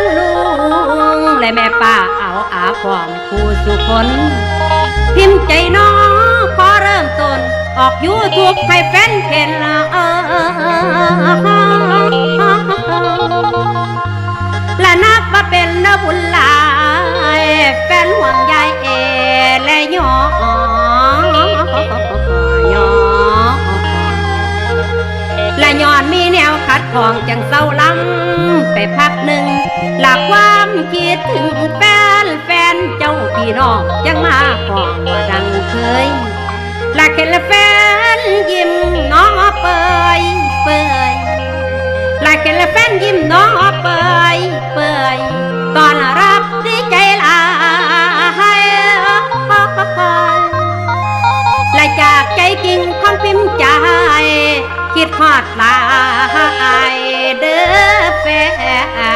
งลุงและแม่ป้าเอาอาความคู่สุขนพิมพ์ใจน้องพอเริ่มต้น ออกยูทูบให้แฟนเพนละและนับว่าเป็นนบุญลายแฟนห่วงยายเอและยอยและย้อนมีแนวคัดของจังเศร้าลัง พักหนึ่ง หลักความคิดถึงแฟนแฟนเจ้าพี่น้องยังมาขอว่าดังเคยหลักเห็นแฟนยิ้มน้องเปยเปยหลักเห็นแฟนยิ้มน้องเปยเปยตอนรับที่ใจลายหลจากใจกิ่งคำพิมพ์ใจ คิดทอดลาย แฟน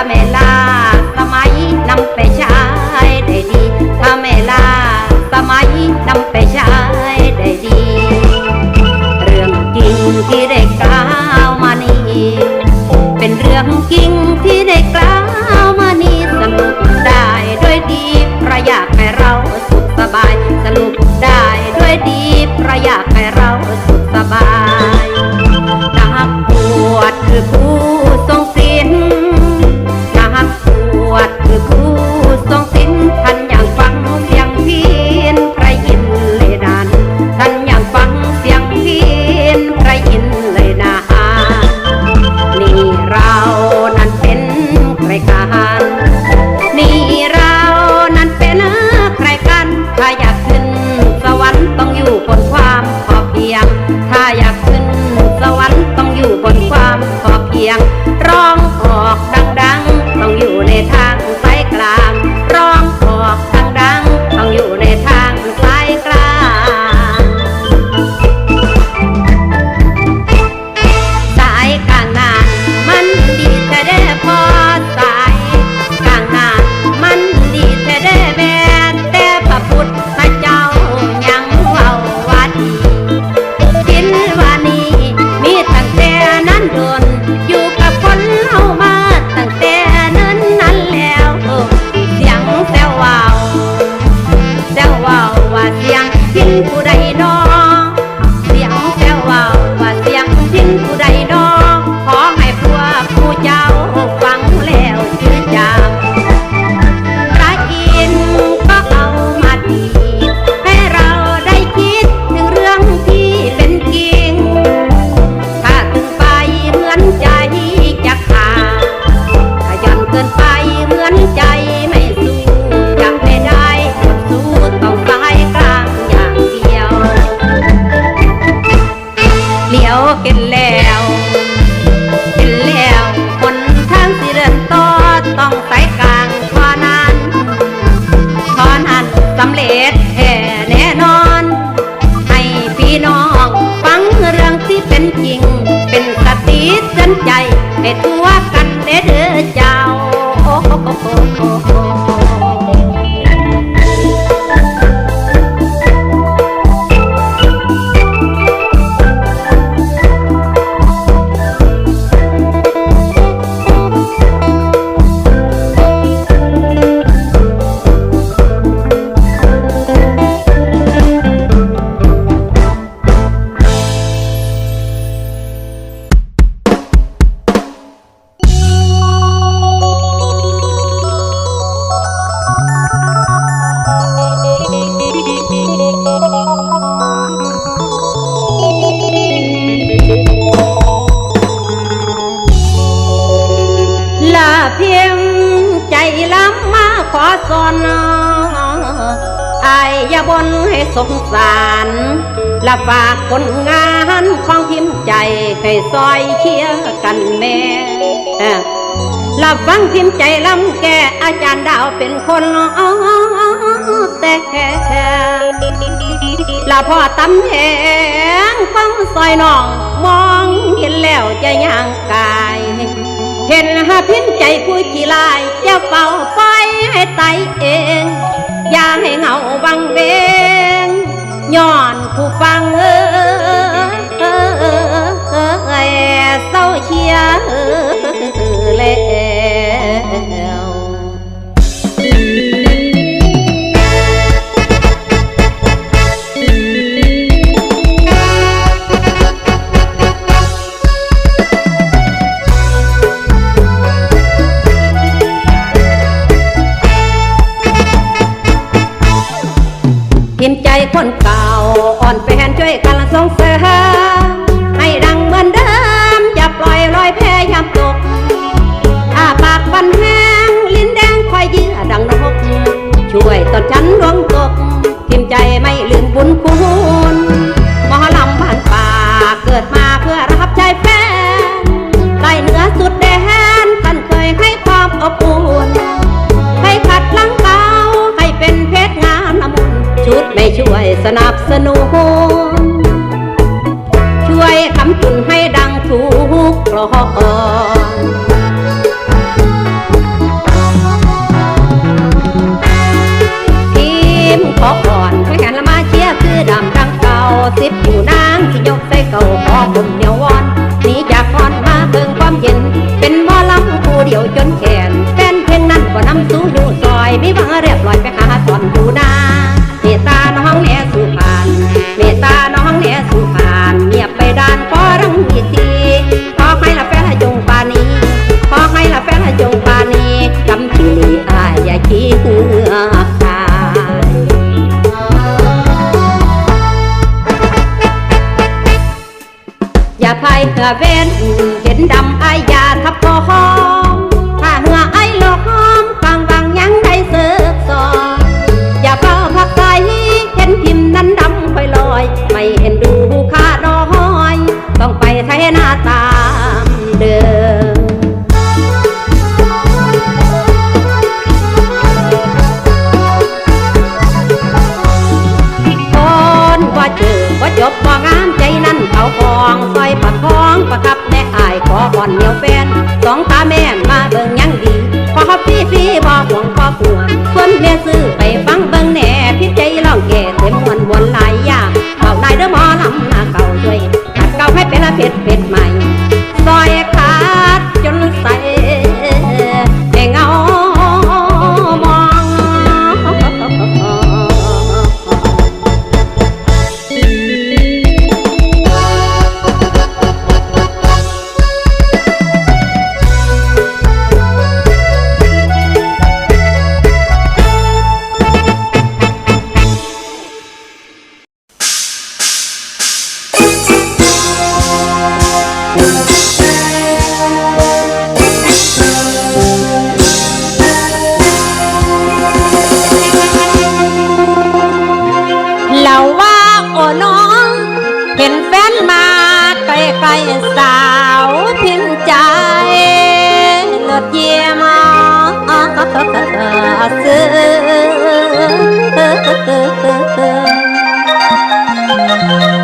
Amén. และฝากผลงานของพิมพ์ใจให้ซอยเชียร์กันแม่ลับฟังพิมพ์ใจลำแกอาจารย์ดาวเป็นคนแต่ละพ่อตำแหงฟังซอยน้องมองเห็นแล้วจะย่างกาย เห็นหาพิมพ์ใจผู้ขี้ลายจะเฝ้าปล่อยให้ไตเอง อย่าให้เหงาบังเวง ย้อนผู้ฟังเอ้ยเศร้า ช่วยตนฉันลวงตกทิมใจไม่ลืมบุญคุณมอลำผ่านป่าเกิดมาเพื่อรับใช้แฟนไรเนื้อสุดแดนท่านเคยให้ความอบอุ่นให้ขัดลังเกาให้เป็นเพชรงามละมุนชุดไม่ช่วยสนับสนุนช่วยคำจุนให้ดังถูกกรอ อย่าพายเหือเวนเห็นดำอายอยาทับคอ ปัดคองประทับแน่อายขอบ่อนเหนียวแฟนสองตาแม่มาเบิ่งยังดีพอเขาฟรีฟีบ่ห่วงบ่กลัวส่วนแม่ซื้อ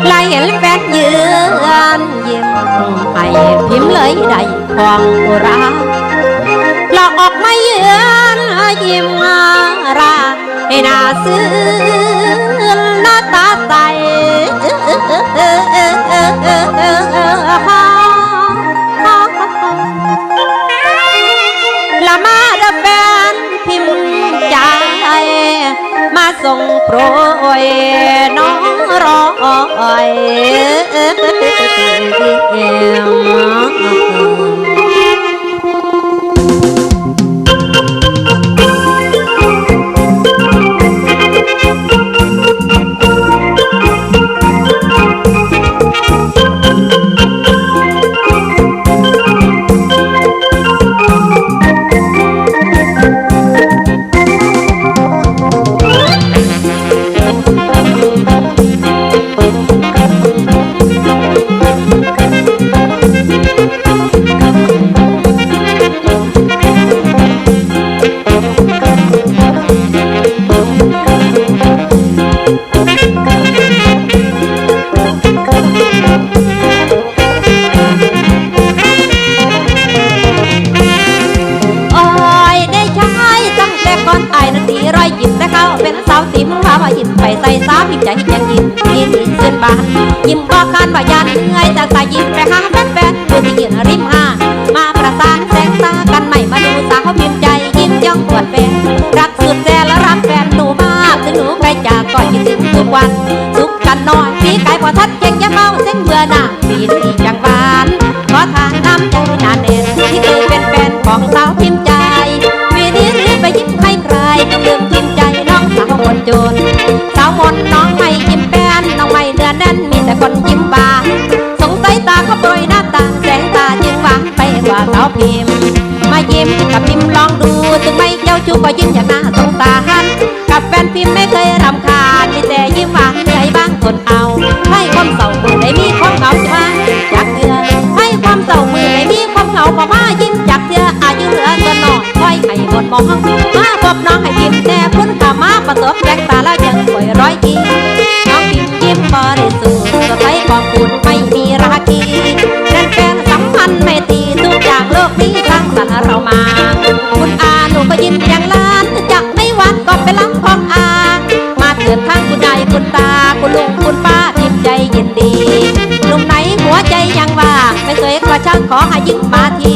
ไล่เห็นแฟกยืนยิ้มให้พิมพ์เลยได้ของรักหลอกออกมาเยือนยิ้มราให้น่าซื้อหน้าตาใส សងប្រអយនងរអយ ว่ายพอทัดเก่งอย่าเมาเส้นเบื่อหน้าปีนี้จังหวานขอทานน้ำใจนานแน่นที่เคยเป็นแฟนของสาวพิมพ์ใจปีนี้รือไปยิ้มให้ใครต้องลืมพิมพ์ใจน้องสาวคนจนสาวมนน้องไม่ยิ้มแป้นน้องไม่เดือนแน่นมีแต่คนยิ้มบานสงสัยตาเขาโปรยหน้าตาแสงตาจึงหวานไปกว่าสาวพิมพ์มายิ้มกับพิมพ์ลองดูถึงไม่เจ้าชู้ก็ยิ้มอย่างน่าสงสารกับแฟนพิมพ์ไม่เคยรำคาญามเหงาพอมายิ้มจากเธออายุเหลือเกินน้อยคอยให้หมดมองมาพบน้องให้ยิ้มแน่พ้นขามาประสบแจกตาแล้วยังป่วยร้อยกีน้องพิมพ์ยิ้มบริสุทธิ์สดใสขอบคุณไม่มีราคีแฟนแฟนสัมพันธ์ไม่ตีทุกอย่างโลกนี้สร้างสรรค์เรามา คุณอาหนูก็ยิ้มอย่างล้านจากไม่หวานก็เป็นล้ำของอา มาเถิดทั้งคุณนายคุณตาคุณลุง ขอให้ยิ้มมาที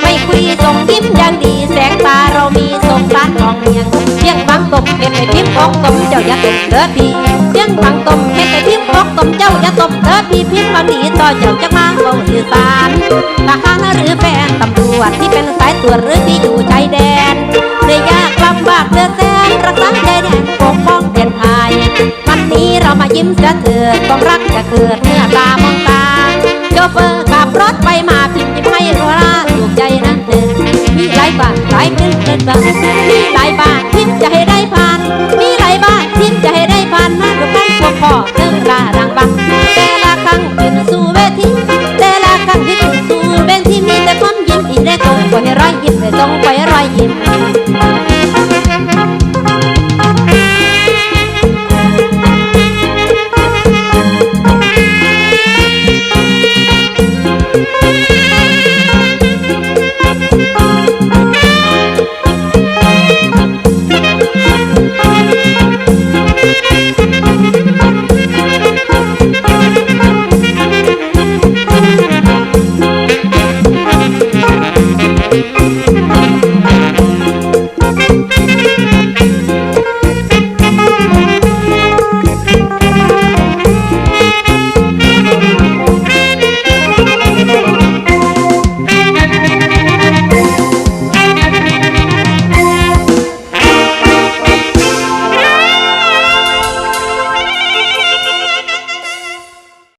ไม่คุยส่งยิ้มอย่างดีแสงตาเรามีสงสารของเพียงเพียงบฮ็ดให้พิมพ์อกตมเจ้าอย่าตมเด้อพี่เสียงฟังตมเฮ็ดให้พิมพ์อกตมเจ้าอย่าตมเด้อพี่พิมพ์บางดีต่อเจ้าจะมาเว้าสื่อสารทหารหรือแฟนตำรวจที่เป็นสายตรวจหรือที่อยู่ชายแดนได้ยากลำบากเดือดแสนรักษาใจแดนปกป้องแผ่นไทยวันนี้เรามายิ้มเสียเถิดต้องรักจะเกิดเมื่อตามองตาโชเฟอร์ ห